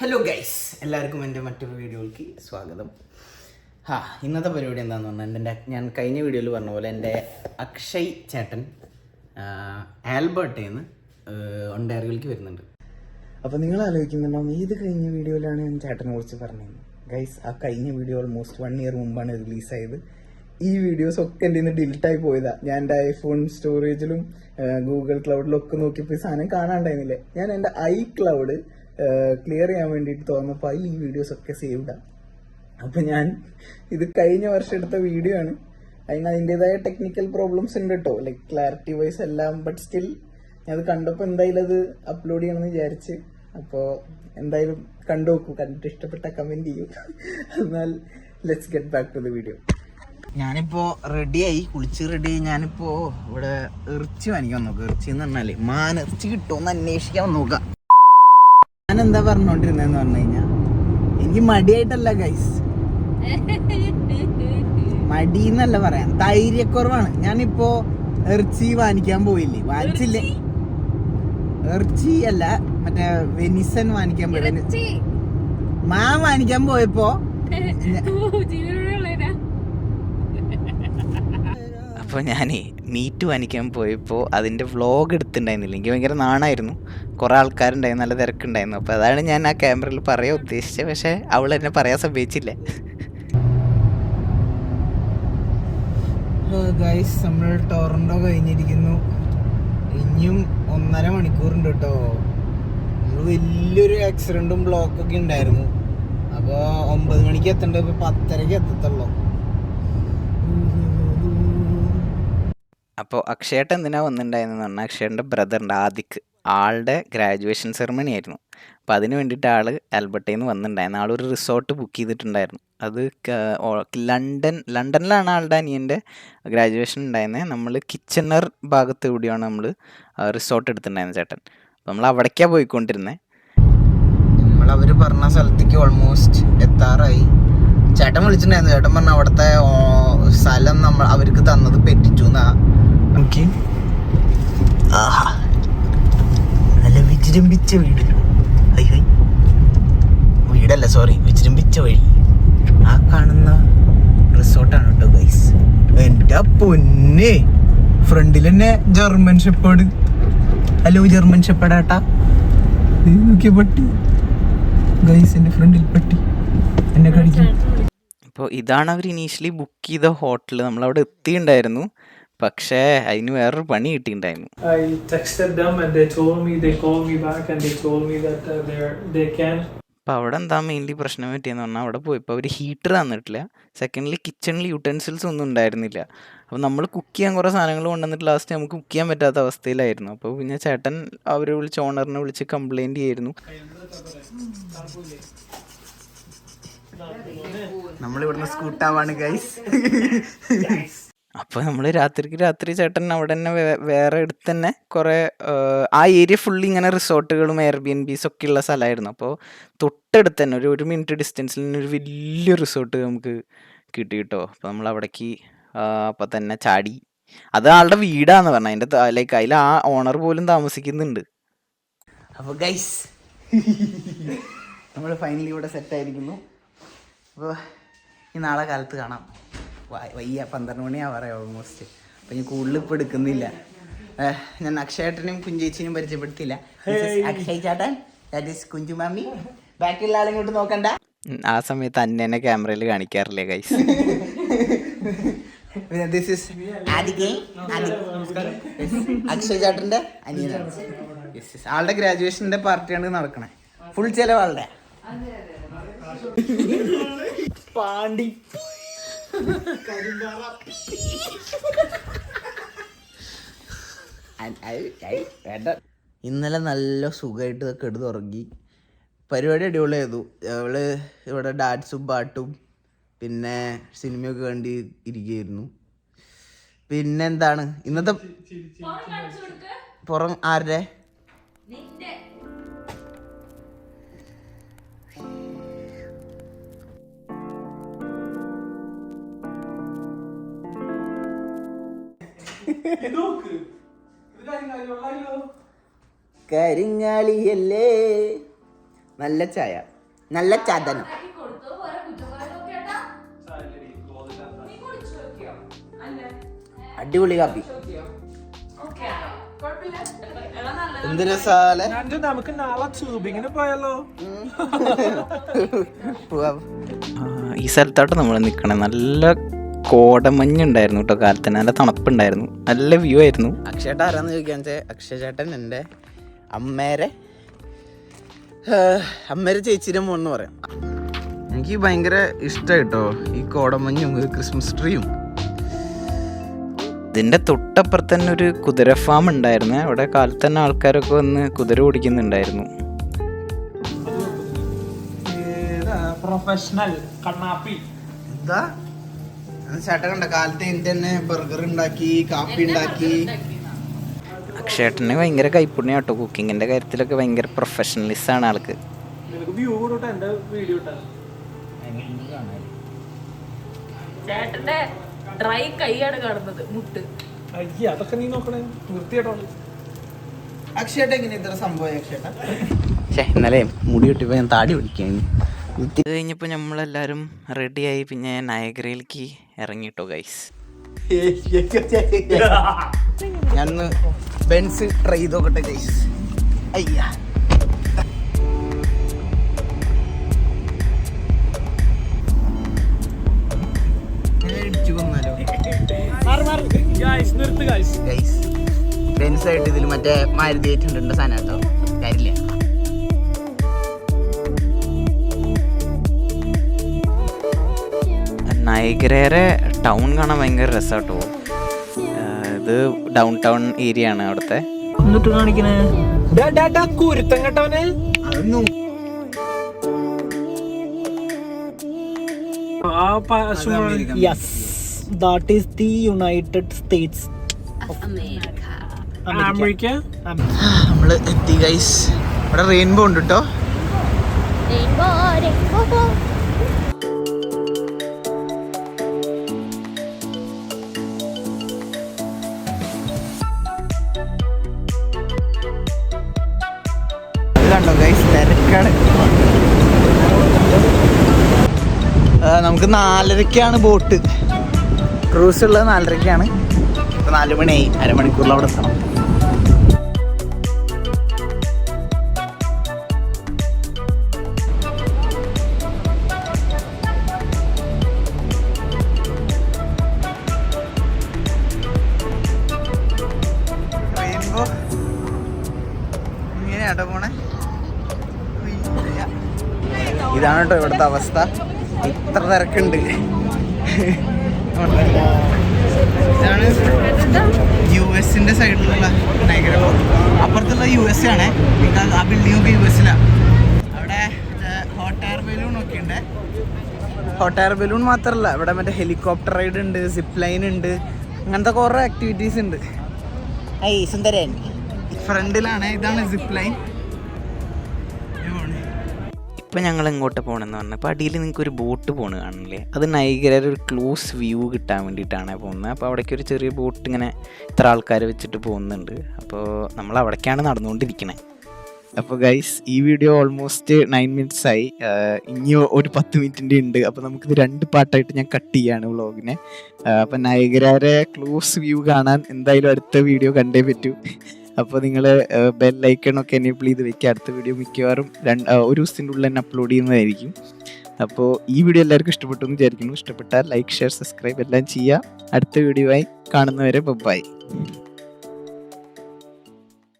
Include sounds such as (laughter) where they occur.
Hello guys എല്ലാവർക്കും എന്റെ മറ്റൊരു വീഡിയോയ്ക്ക് സ്വാഗതം. ഹാ ഇന്നത്തെ പരിപാടി എന്താണെന്ന് പറഞ്ഞാൽ എന്റെ ഞാൻ കഴിഞ്ഞ വീഡിയോയിൽ പറഞ്ഞ പോലെ എന്റെ അക്ഷയ് ചേട്ടൻ ആൽബർട്ടേന്ന് ഒണ്ടേറിയിലേക്ക് വരുന്നുണ്ട്. അപ്പോൾ നിങ്ങൾ ആലോചിക്കുന്നുണ്ടാവും ഏത് കഴിഞ്ഞ വീഡിയോയിലാണ് ഞാൻ ചേട്ടനെ കുറിച്ച് പറഞ്ഞത്. ഗൈസ് ആ കഴിഞ്ഞ വീഡിയോ ഓൾമോസ്റ്റ് വൺ ഇയർ മുമ്പാണ് റിലീസായത് ഈ വീഡിയോസ് ഒക്കെ എന്റെ നിന്ന് ഡിലിറ്റായി പോയതാ. ഞാൻ എന്റെ ഐഫോൺ സ്റ്റോറേജിലും ഗൂഗിൾ ക്ലൗഡിലും ഒക്കെ നോക്കിയപ്പോൾ ഈ സാധനം കാണാണ്ടായിരുന്നില്ലേ? ഞാൻ എന്റെ ഐ ക്ലൗഡ് ക്ലിയർ ചെയ്യാൻ വേണ്ടിയിട്ട് തോന്നുന്നപ്പോൾ അതിൽ ഈ വീഡിയോസ് ഒക്കെ ഇടാം അപ്പം ഞാൻ ഇത് കഴിഞ്ഞ വർഷം എടുത്ത വീഡിയോ ആണ്. അതിന് അതിന്റെതായ ടെക്നിക്കൽ പ്രോബ്ലംസ് ഉണ്ട് കേട്ടോ ലൈക്ക് ക്ലാരിറ്റി വൈസ് എല്ലാം ബട്ട് സ്റ്റിൽ ഞാൻ അത് കണ്ടപ്പോൾ എന്തായാലും അത് അപ്ലോഡ് ചെയ്യണമെന്ന് വിചാരിച്ച്. അപ്പോൾ എന്തായാലും കണ്ടു നോക്കൂ. കണ്ടിട്ട് ഇഷ്ടപ്പെട്ട കമന്റ് ചെയ്യൂ. എന്നാൽ let's get back to the video ഞാനിപ്പോൾ റെഡിയായി കുളിച്ച് റെഡിയായി ഞാനിപ്പോൾ ഇവിടെ ഇറച്ചി വാങ്ങിക്കാൻ നോക്കാം ഇറച്ചി എന്ന് പറഞ്ഞാൽ മാൻ ഇറച്ചി കിട്ടുമെന്ന് അന്വേഷിക്കാൻ നോക്കാം. എന്താ പറഞ്ഞോണ്ടിരുന്നെന്ന് പറഞ്ഞു കഴിഞ്ഞാ? എനിക്ക് മടിയായിട്ടല്ല ഗൈസ് മടി എന്നല്ല പറയാം. ധൈര്യക്കുറവാണ്. ഞാനിപ്പോ എർച്ചി വാങ്ങിക്കാൻ പോയില്ലേ? വാങ്ങിച്ചില്ലേ? എർച്ചി അല്ല മറ്റേ വെനിസൻ വാങ്ങിക്കാൻ പോയി. മാ വാങ്ങിക്കാൻ പോയപ്പോ (laughs) അപ്പൊ ഞാനേ മീറ്റ് വാങ്ങിക്കാൻ പോയപ്പോൾ അതിന്റെ വ്ളോഗ് എടുത്തിട്ടുണ്ടായിരുന്നില്ല എനിക്ക് ഭയങ്കര നാണായിരുന്നു. കുറേ ആൾക്കാരുണ്ടായിരുന്നു നല്ല തിരക്കുണ്ടായിരുന്നു. അപ്പോൾ അതാണ് ഞാൻ ആ ക്യാമറയിൽ പറയാൻ ഉദ്ദേശിച്ചത്. പക്ഷേ അവൾ എന്നെ പറയാൻ സംഭവിച്ചില്ല ഗൈസ് നമ്മൾ ടൊറൻഡോ കഴിഞ്ഞിരിക്കുന്നു. ഇനിയും ഒന്നര മണിക്കൂറുണ്ട് കേട്ടോ നമ്മൾ വലിയൊരു ആക്സിഡന്റും ബ്ലോക്കൊക്കെ ഉണ്ടായിരുന്നു. അപ്പോൾ ഒമ്പത് മണിക്ക് എത്തേണ്ടത് ഇപ്പോൾ പത്തരയ്ക്ക് എത്തത്തുള്ളൂ. അപ്പോൾ അക്ഷയേട്ടൻ എന്തിനാ വന്നിട്ടുണ്ടായിരുന്നു പറഞ്ഞാൽ അക്ഷയേട്ടന്റെ ബ്രദറിന്റെ ആദിക്ക് ആളുടെ ഗ്രാജുവേഷൻ സെറമണി ആയിരുന്നു. അപ്പോൾ അതിന് വേണ്ടിയിട്ട് ആൾ ആൽബർട്ടയിൽ നിന്ന് വന്നിട്ടുണ്ടായിരുന്നു ആളൊരു റിസോർട്ട് ബുക്ക് ചെയ്തിട്ടുണ്ടായിരുന്നു. അത് ലണ്ടൻ ലണ്ടനിലാണ് ആളുടെ അനിയന്റെ ഗ്രാജുവേഷൻ ഉണ്ടായിരുന്നത് നമ്മൾ കിച്ചണർ ഭാഗത്ത് കൂടിയാണ് നമ്മൾ റിസോർട്ട് എടുത്തിട്ടുണ്ടായിരുന്നത് ചേട്ടൻ. അപ്പോൾ നമ്മൾ അവിടേക്കാണ് പോയിക്കൊണ്ടിരുന്നത് അവർ പറഞ്ഞ സ്ഥലത്തേക്ക് ഓൾമോസ്റ്റ് എത്താറായി. ചേട്ടൻ വിളിച്ചിട്ടുണ്ടായിരുന്നു. ചേട്ടൻ പറഞ്ഞ അവിടുത്തെ സ്ഥലം നമ്മൾ അവർക്ക് തന്നത് പെറ്റിച്ചു എന്നാ. നമുക്ക് ആഹാ. നല്ല വിജൃംഭിച്ച വീട്. അയ്യോ. വീടല്ല സോറി വിജൃംഭിച്ച വഴി. ആ കാണുന്ന റിസോർട്ടാണ് കേട്ടോ ഗൈസ് എന്റെ പൊന്നെ. ഫ്രണ്ടിൽ തന്നെ ജർമ്മൻ ഷെപ്പേഡ് ഹലോ ജർമ്മൻ ഷെപ്പേഡാട്ടാ നോക്കിയ പട്ടി. ഗൈസ് എന്റെ ഫ്രണ്ടിൽ പട്ടി. എന്നെ കടിക്കും അപ്പോൾ ഇതാണ് അവർ ഇനീഷ്യലി ബുക്ക് ചെയ്ത ഹോട്ടൽ നമ്മളവിടെ എത്തിയിട്ടുണ്ടായിരുന്നു. പക്ഷേ അതിന് വേറൊരു പണി കിട്ടിയിട്ടുണ്ടായിരുന്നു. I texted them and they told me they called me back and they told me that uh, they're they can. അപ്പോൾ അവിടെ എന്താ മെയിൻലി പ്രശ്നം പറ്റിയെന്ന് പറഞ്ഞാൽ അവിടെ പോയപ്പോൾ അവർ ഹീറ്റർ തന്നിട്ടില്ല. സെക്കൻഡ്ലി കിച്ചണിൽ യൂട്ടൻസിൽസ് ഒന്നും ഉണ്ടായിരുന്നില്ല. അപ്പോൾ നമ്മൾ കുക്ക് ചെയ്യാൻ കുറേ സാധനങ്ങൾ കൊണ്ടുവന്നിട്ട് ലാസ്റ്റ് നമുക്ക് കുക്ക് ചെയ്യാൻ പറ്റാത്ത അവസ്ഥയിലായിരുന്നു. അപ്പോൾ പിന്നെ ചേട്ടൻ അവരെ വിളിച്ച് ഓണറിനെ വിളിച്ച് കംപ്ലൈന്റ് ചെയ്യായിരുന്നു. നമ്മളിവിടുന്ന് സ്കൂട്ടാവാണ് ഗൈസ് അപ്പോൾ നമ്മൾ രാത്രിക്ക് രാത്രി ചേട്ടൻ അവിടെ തന്നെ വേറെ അടുത്ത് തന്നെ കുറേ ആ ഏരിയ ഫുള്ളി ഇങ്ങനെ റിസോർട്ടുകളും എയർ ബി എൻ ബീസ് ഒക്കെ ഉള്ള സ്ഥലമായിരുന്നു അപ്പോൾ തൊട്ടടുത്ത് തന്നെ ഒരു ഒരു മിനിറ്റ് ഡിസ്റ്റൻസിൽ തന്നെ ഒരു വലിയ റിസോർട്ട് നമുക്ക് കിട്ടി കേട്ടോ അപ്പോൾ നമ്മൾ അവിടേക്ക് അപ്പോൾ തന്നെ ചാടി. അത് ആളുടെ വീടാന്ന് പറഞ്ഞത് അതിന്റെ ലൈക്ക് അതിൽ ആ ഓണർ പോലും താമസിക്കുന്നുണ്ട്. അപ്പോൾ ഗൈസ് നമ്മൾ ഫൈനലി ഇവിടെ സെറ്റ് ആയിരിക്കുന്നു. അപ്പോൾ ഈ നാളെ കാലത്ത് കാണാം. വയ്യ. പന്ത്രണ്ട് മണിയാവാറേ ഓൾമോസ്റ്റ് അപ്പൊ ഞാൻ കൂടുതൽ ഇപ്പോൾ എടുക്കുന്നില്ല. ഞാൻ അക്ഷയേട്ടനെയും കുഞ്ചേച്ചിനെയും പരിചയപ്പെടുത്തില്ല This is അക്ഷയ് ചേട്ടൻ. ദാറ്റ് ഈസ് കുഞ്ചു മാമി. ബാക്കിയുള്ള ആളിങ്ങോട്ട് നോക്കണ്ട. ആ സമയത്ത് അന്നെ ക്യാമറയിൽ കാണിക്കാറില്ലേ ഗൈസ് ദിസ് ഇസ് ആദികെ അക്ഷയ് ചേട്ടന്റെ അനിയനാണ്. ആളുടെ ഗ്രാജുവേഷന്റെ പാർട്ടിയാണ് നടക്കണേ. ഫുൾ ചെലവാളുടെ പാണ്ടി. ഇന്നലെ നല്ല സുഖമായിട്ട് ഇതൊക്കെ എടുത്ത് ഉറങ്ങി. പരിപാടി ചെയ്തു അവൾ ഇവിടെ ഡാൻസും പാട്ടും പിന്നെ സിനിമയൊക്കെ കണ്ടി ഇരിക്കുകയായിരുന്നു. പിന്നെന്താണ്? ഇന്നത്തെ പുറം ആരുടെ? കരിങ്ങാളിയല്ലേ. നല്ല ചായ. നല്ല ചതനം. അടിപൊളി കാപ്പി. എന്ത് രസാലെ? നമുക്ക് നാളെ ട്യൂബിങ്ങിന് പോയല്ലോ (laughs) ഈ സ്ഥലത്തോട്ട് നമ്മൾ നിൽക്കണേ നല്ല കോടമഞ്ഞുണ്ടായിരുന്നു കേട്ടോ കാലത്തിന് നല്ല തണുപ്പുണ്ടായിരുന്നു. നല്ല വ്യൂ ആയിരുന്നു. അക്ഷയേട്ട ആരാന്ന് ചോദിക്കാൻ വെച്ചാൽ അക്ഷയ ചേട്ടൻ എന്റെ അമ്മേരെ. അമ്മേരെ ചേച്ചിയുടെ മോന്ന് പറയാം. എനിക്ക് ഭയങ്കര ഇഷ്ടമായി കേട്ടോ ഈ കോടമഞ്ഞും ഒരു ക്രിസ്മസ് ട്രീയും ഇതിന്റെ തൊട്ടപ്പുറത്ത് തന്നെ ഒരു കുതിര ഫാം ഉണ്ടായിരുന്നു. അവിടെ കാലത്ത് തന്നെ ആൾക്കാരൊക്കെ വന്ന് കുതിര ഓടിക്കുന്നുണ്ടായിരുന്നു. പ്രൊഫഷണൽ കണ്ണാപ്പി? എന്താ? ചേട്ടൻ കണ്ട കാലത്ത് തന്നെ ബർഗർ ഉണ്ടാക്കി കാപ്പി ഉണ്ടാക്കി. അക്ഷേട്ടന് ഭയങ്കര കൈപ്പുണ്യം കേട്ടോ. കുക്കിങ്ങിന്റെ കാര്യത്തിലൊക്കെ ഭയങ്കര പ്രൊഫഷണലിസ്റ്റ് ആണ് ആൾക്ക്. ചേട്ടന്റെ ഡ്രൈ കൈയാണ് കാണുന്നത് മുട്ട്. അയ്യ അതൊക്കെ നീ നോക്കണേ. വൃത്തിയായിട്ടോ അക്ഷയേട്ട എങ്ങനെ ഇത്ര സംഭവം? ഇന്നലെ മുടി കിട്ടിയപ്പോ ഞാൻ താടി പിടിക്കാൻ ഇത് കഴിഞ്ഞപ്പോൾ നമ്മളെല്ലാവരും റെഡിയായി പിന്നെ നയഗ്രയിലേക്ക് ഇറങ്ങിട്ടോ ഗൈസ് ഞാൻ ബെൻസ് ട്രൈ ചെയ്തോക്കട്ടെ ഗൈസ് അയ്യ. ബെൻസ് ആയിട്ട് ഇതിൽ മറ്റേ മാരുതി ഏറ്റുണ്ടോ സാധനം കേട്ടോ? കാര്യമില്ല. നയഗ്രയുടെ ടൗൺ കാണാൻ ഭയങ്കര രസമാട്ടോ ഇത് ഡൗൺ ടൗൺ ഏരിയ ആണ് അവിടുത്തെ. States. അമേരിക്ക. നമ്മൾ എത്തി ഗൈസ് ഇവിടെ റെയിൻബോ ഉണ്ട് കേട്ടോ ഇത് ആ, നമുക്ക് നാലരക്കാണ് ബോട്ട്. ക്രൂസ് ഉള്ളത് നാലരക്കാണ്. ഇപ്പൊ നാല് മണിയായി അരമണിക്കൂറിൽ അവിടെ എത്തണം. ഇതാണ് കേട്ടോ ഇവിടുത്തെ അവസ്ഥ. ഇത്ര തിരക്കുണ്ട്. ഇതാണ് യു എസിന്റെ സൈഡിലുള്ള നൈഗ്ര. ഫോർട്ട് അപ്പുറത്തുള്ള യു എസ് ആണ് ആ ബിൽഡിംഗ് ഒക്കെ യു എസിലാണ് അവിടെ ഹോട്ട് എയർ ബലൂൺ ഒക്കെ ഉണ്ട്. ഹോട്ട് എയർ ബലൂൺ മാത്രമല്ല ഇവിടെ മറ്റേ ഹെലികോപ്റ്റർ റൈഡ് ഉണ്ട് സിപ്പ് ലൈൻ ഉണ്ട് അങ്ങനത്തെ കുറേ ആക്ടിവിറ്റീസ് ഉണ്ട്. സുന്ദരൻ. ഫ്രണ്ടിലാണ് ഇതാണ് സിപ്പ് ലൈൻ ഇപ്പം ഞങ്ങൾ എങ്ങോട്ട് പോകണമെന്ന് പറഞ്ഞു അപ്പോൾ അടിയിൽ നിങ്ങൾക്ക് ഒരു ബോട്ട് പോണ് കാണില്ലേ അത് നൈഗ്രയുടെ ഒരു ക്ലോസ് വ്യൂ കിട്ടാൻ വേണ്ടിയിട്ടാണ് പോകുന്നത്. അപ്പോൾ അവിടേക്ക് ഒരു ചെറിയ ബോട്ട് ഇങ്ങനെ ഇത്ര ആൾക്കാർ വെച്ചിട്ട് പോകുന്നുണ്ട്. അപ്പോൾ നമ്മൾ അവിടേക്കാണ് നടന്നുകൊണ്ടിരിക്കുന്നത് അപ്പോൾ ഗൈസ് ഈ വീഡിയോ ഓൾമോസ്റ്റ് നയൻ മിനിറ്റ്സ് ആയി. ഇനി ഒരു പത്ത് മിനിറ്റിന്റെ ഉണ്ട്. അപ്പോൾ നമുക്കിത് രണ്ട് പാട്ടായിട്ട് ഞാൻ കട്ട് ചെയ്യാണ് വ്ളോഗിനെ അപ്പോൾ നയഗരാരെ ക്ലോസ് വ്യൂ കാണാൻ എന്തായാലും അടുത്ത വീഡിയോ കണ്ടേ പറ്റൂ. അപ്പോൾ നിങ്ങൾ ബെല്ലൈക്കണൊക്കെ എനേബിൾ ചെയ്ത് വെക്കുക അടുത്ത വീഡിയോ മിക്കവാറും രണ്ട് ഒരു ദിവസത്തിന്റെ ഉള്ളിൽ തന്നെ അപ്ലോഡ് ചെയ്യുന്നതായിരിക്കും. അപ്പോൾ ഈ വീഡിയോ എല്ലാവർക്കും ഇഷ്ടപ്പെട്ടു എന്ന് വിചാരിക്കുന്നു. ഇഷ്ടപ്പെട്ടാൽ ലൈക്ക് ഷെയർ സബ്സ്ക്രൈബ് എല്ലാം ചെയ്യുക. അടുത്ത വീഡിയോ ആയി കാണുന്നവരെ ബൈ